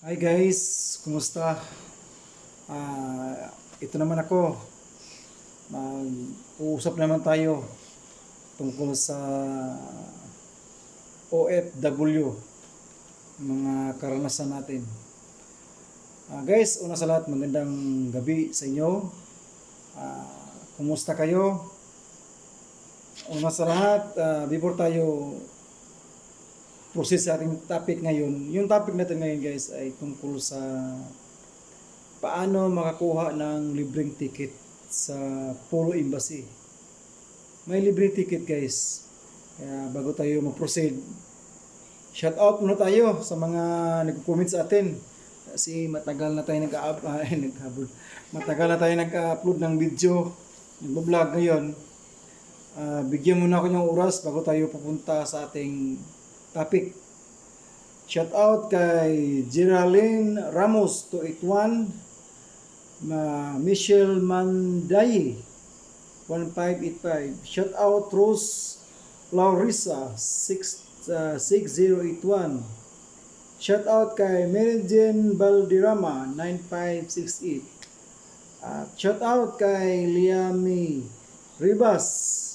Hi guys, kumusta? Ah, ito naman ako. Mag-uusap naman tayo tungkol sa OFW, mga karanasan natin. Ah, guys, una sa lahat, magandang gabi sa inyo. Ah, kumusta kayo? Una sa lahat, ah, before tayo proceed sa ating topic ngayon. Yung topic natin ngayon guys ay tungkol sa paano makakuha ng libreng ticket sa Polo Embassy. May libreng ticket guys. Kaya bago tayo mag-proceed, shout out muna tayo sa mga nagko-comment sa atin. Kasi matagal na tayo nag-upload, nag matagal na tayo nag-upload ng video, nag-vlog ngayon. Ah, bigyan muna ako ng oras bago tayo pupunta sa ating topic. Shout out kay Geraldine Ramos 281, na Michelle Manday 1585. Shout out Rose Laurisa 6, uh, 6081. Shout out kay Meridian Baldirama 9568. At shout out kay Liami Ribas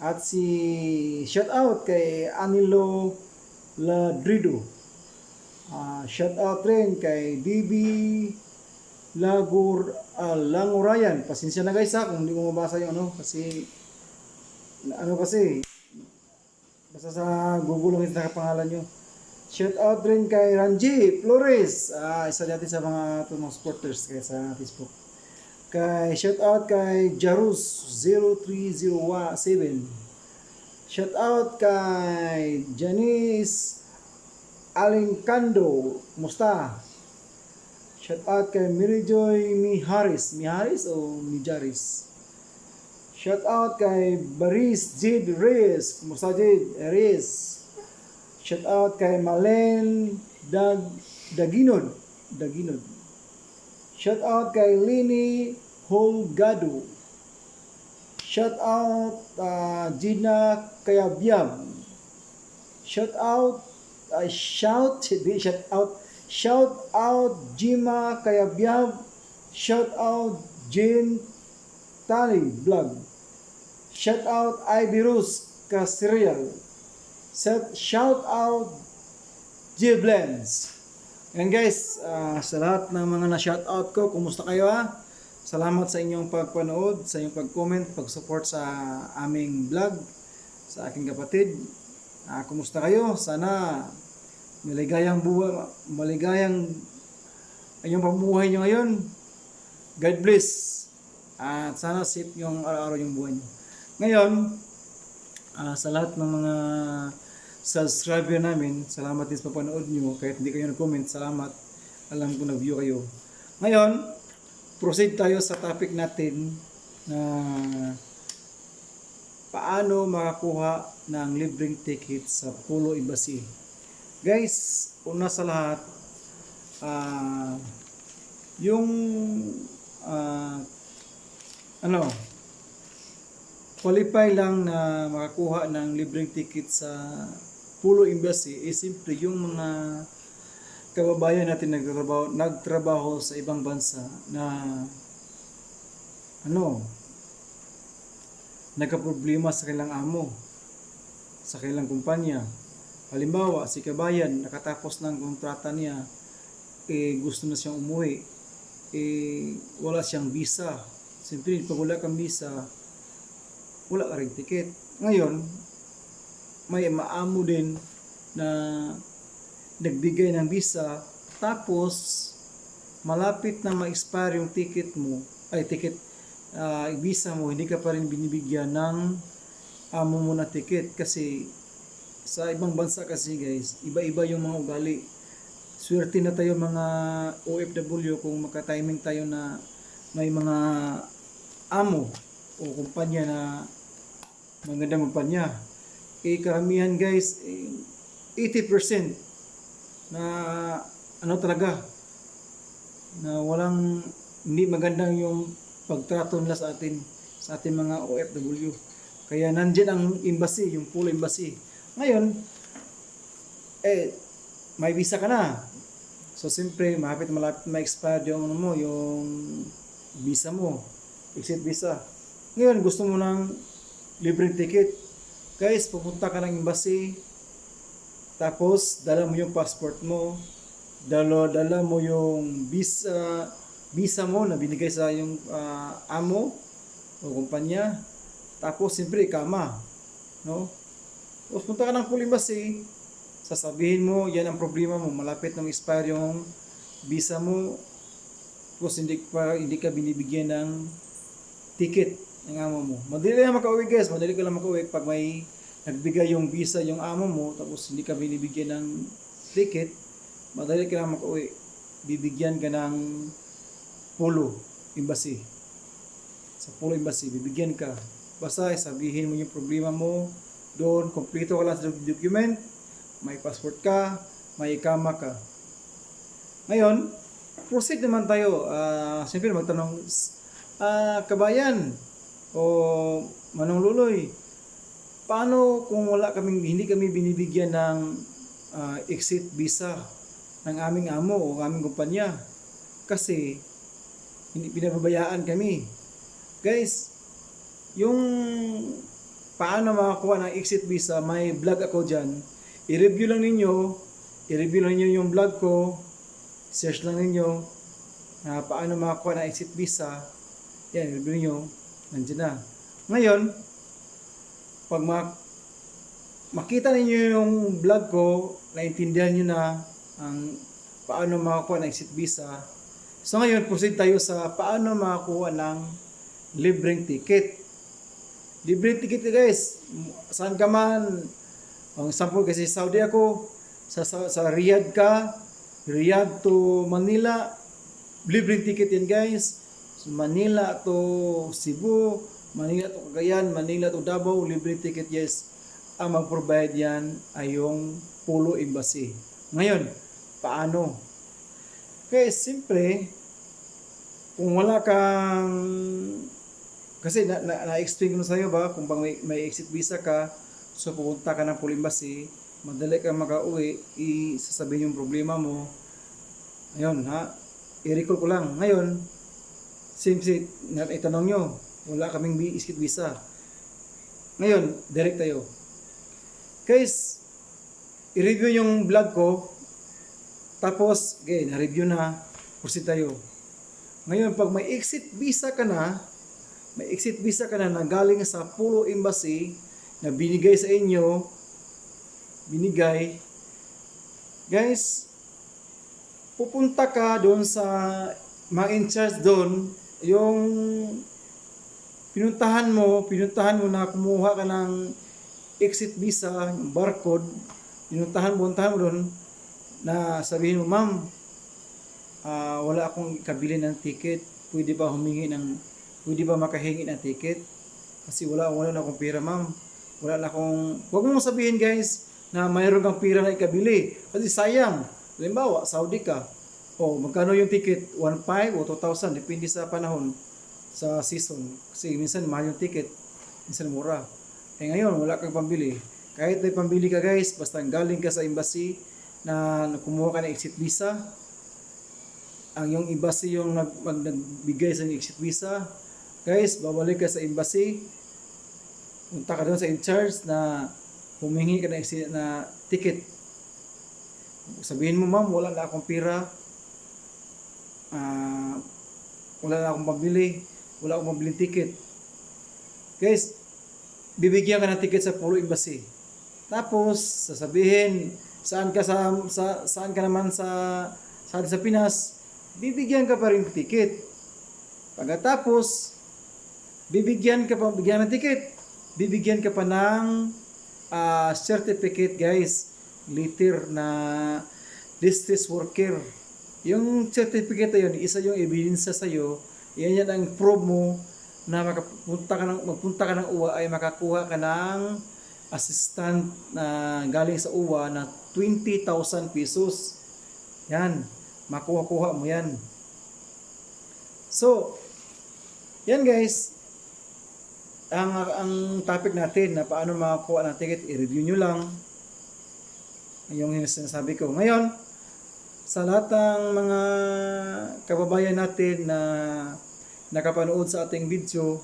at si shout out kay Anilo Ladrido. Ah, shout out rin kay BB Lagur ah, Langurayan. Pasensya na guys ha kung hindi ko mabasa yung ano kasi ano kasi basta sa Google lang yung nakapangalan nyo. Shout out rin kay Ranji Flores. Ah, isa natin sa mga tunong supporters kaya sa Facebook. Kay shout out kay Jarus 0307. Shout out kay Janice Alincando. Musta? Shout out kay Mary Joy Miharis. Miharis o Mijaris? Shout out kay Baris Jid Reyes. Kumusta Jid? Reyes. Shout out kay Malen Dag Daginod. Daginod. Shout out kay Lini Holgado. Shout out uh, Gina Kayabyab. Shout out uh, shout di shout out shout out Jima Kayabyab. Shout out Jane Tali Vlog. Shout out Rose Casriel. Shout out Jiblens. And guys, ah, sa lahat ng mga na-shoutout ko, kumusta kayo ha? Salamat sa inyong pagpanood, sa inyong pag-comment, pag-support sa aming vlog, sa aking kapatid. Ah, kumusta kayo? Sana maligayang buhay, maligayang inyong pamumuhay nyo ngayon. God bless. At sana safe yung araw-araw yung buhay nyo. Ngayon, ah, sa lahat ng mga subscriber namin, salamat din sa papanood nyo. Kahit hindi kayo nag-comment, salamat. Alam ko na-view kayo. Ngayon, proceed tayo sa topic natin na paano makakuha ng libreng ticket sa Polo Embassy. Guys, una sa lahat, ah, yung ah, ano, qualify lang na makakuha ng libreng ticket sa Polo Embassy is simple yung mga kababayan natin nagtrabaho, nagtrabaho sa ibang bansa na ano nagkaproblema sa kanilang amo sa kanilang kumpanya. Halimbawa si kabayan nakatapos ng kontrata niya eh gusto na siyang umuwi. Eh wala siyang visa. Simple pag wala kang visa wala ka rin ticket. Ngayon, may maamo din na nagbigay ng visa tapos malapit na ma-expire yung ticket mo ay ticket ah, visa mo hindi ka pa rin binibigyan ng amo mo na ticket kasi sa ibang bansa kasi guys iba-iba yung mga ugali swerte na tayo mga OFW kung makatiming tayo na may mga amo o kumpanya na magandang kumpanya. Eh, karamihan guys, eh, 80% na ano talaga, na walang, hindi magandang yung pagtrato nila sa atin, sa ating mga OFW. Kaya nandyan ang embassy, yung full embassy. Ngayon, eh, may visa ka na. So, siyempre, malapit malapit ma-expire yung ano mo, yung visa mo. Exit visa. Ngayon, gusto mo ng libreng ticket. Guys, pupunta ka ng embassy. Tapos, dala mo yung passport mo. Dala, dala mo yung visa, visa mo na binigay sa yung ah, amo o kumpanya. Tapos, siyempre, kama. No? Tapos, punta ka ng full embassy. Sasabihin mo, yan ang problema mo. Malapit na expire yung visa mo. Tapos, hindi, pa, hindi ka binibigyan ng ticket ng mo. Madali lang makauwi guys. Madali ka lang makauwi pag may nagbigay yung visa yung amo mo tapos hindi ka binibigyan ng ticket, madali ka lang makauwi. Bibigyan ka ng polo embassy. Sa polo embassy, bibigyan ka. Basta sabihin mo yung problema mo doon, kompleto ka lang sa document, may passport ka, may ikama ka. Ngayon, proceed naman tayo. Ah, Siyempre magtanong, ah, kabayan o manong luloy, paano kung wala kaming hindi kami binibigyan ng ah, exit visa ng aming amo o aming kumpanya kasi hindi pinababayaan kami. Guys, yung paano makakuha ng exit visa, may vlog ako dyan. I-review lang ninyo, i-review lang ninyo yung vlog ko, search lang ninyo na paano makakuha ng exit visa. Yan, i-review ninyo, nandiyan na. Ngayon, pag ma- makita ninyo yung vlog ko, naintindihan nyo na ang paano makakuha ng exit visa. So ngayon, proceed tayo sa paano makakuha ng libreng ticket. Libreng ticket guys, saan ka man, ang example kasi Saudi ako, sa, sa, sa Riyadh ka, Riyadh to Manila, libreng ticket yan guys. Manila to Cebu, Manila to Cagayan, Manila to Davao, libre ticket yes. Ang mag-provide yan ay yung Polo Embassy. Ngayon, paano? Kaya siyempre, kung wala kang kasi na, na, na-explain ko na sa'yo ba, kung bang may, may exit visa ka, so pupunta ka ng Polo Embassy, madali kang makauwi, isasabihin yung problema mo. Ayun, ha? I-recall ko lang. Ngayon, na itanong nyo, wala kaming exit visa. Ngayon, direct tayo. Guys, i-review yung vlog ko, tapos, okay, na-review na, proceed tayo. Ngayon, pag may exit visa ka na, may exit visa ka na na galing sa Polo Embassy na binigay sa inyo, binigay, guys, pupunta ka doon sa mga in charge doon, yung pinuntahan mo, pinuntahan mo na kumuha ka ng exit visa, yung barcode, pinuntahan mo, puntahan mo doon, na sabihin mo, ma'am, ah, wala akong kabili ng ticket, pwede ba humingi ng, pwede ba makahingi ng ticket? Kasi wala, wala na akong pera, ma'am. Wala na akong, huwag mo sabihin guys, na mayroon kang pera na ikabili. Kasi sayang. Halimbawa, Saudi ka. O, magkano yung ticket? 1.5 o 2,000, depende sa panahon, sa season. Kasi minsan mahal yung ticket, minsan mura. Eh ngayon, wala kang pambili. Kahit may pambili ka guys, basta galing ka sa embassy na kumuha ka ng exit visa, ang yung embassy yung nag, mag, nagbigay sa exit visa, guys, babalik ka sa embassy, punta ka doon sa in charge na humingi ka exit na ticket. Sabihin mo, ma'am, wala na akong pera, ah, wala na akong pambili, wala akong pambili ticket. Guys, bibigyan ka ng ticket sa Polo Embassy. Tapos, sasabihin, saan ka sa, sa saan ka naman sa sa, sa Pinas, bibigyan ka pa rin ticket. Pagkatapos, bibigyan ka pa bigyan ng ticket. Bibigyan ka pa ng ah, certificate, guys. Letter na distress worker. Yung certificate na yun, isa yung ebidensya sa'yo, yan yan ang prove mo na makapunta ka ng, magpunta ka ng UWA ay makakuha ka ng assistant na galing sa UWA na 20,000 pesos. Yan, makuha-kuha mo yan. So, yan guys, ang ang topic natin na paano makakuha ng ticket, i-review nyo lang yung sinasabi ko. Ngayon, sa lahat ng mga kababayan natin na nakapanood sa ating video,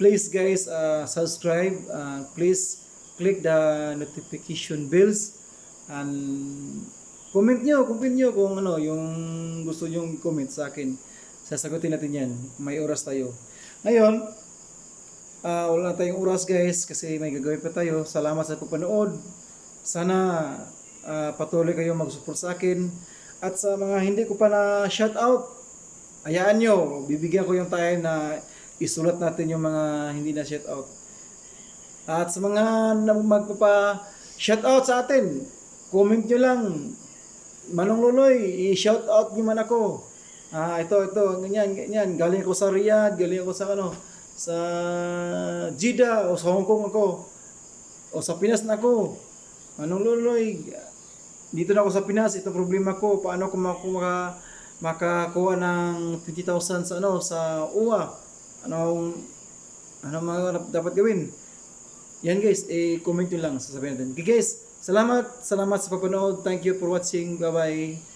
please guys uh, subscribe, uh, please click the notification bells and comment nyo, comment nyo kung ano yung gusto nyo comment sa akin. Sasagutin natin yan. May oras tayo. Ngayon, ah wala na tayong oras guys kasi may gagawin pa tayo. Salamat sa pagpanood. Sana ah, patuloy kayong mag-support sa akin. At sa mga hindi ko pa na shout out, ayaan nyo, bibigyan ko yung time na isulat natin yung mga hindi na shout out. At sa mga magpapa shout out sa atin, comment nyo lang. Manong Luloy, i-shout out nyo man ako. Ah, ito, ito, ganyan, ganyan. Galing ako sa Riyadh, galing ako sa ano, sa Jeddah o sa Hong Kong ako. O sa Pinas na ako. Manong Luloy, dito na ako sa Pinas, ito problema ko, paano ko maka, maka makakuha ng 20,000 sa ano sa UWA. Anong ano mga dapat gawin? Yan guys, eh comment nyo lang sasabihin natin. Okay guys, salamat, salamat sa pagpanood. Thank you for watching. Bye-bye.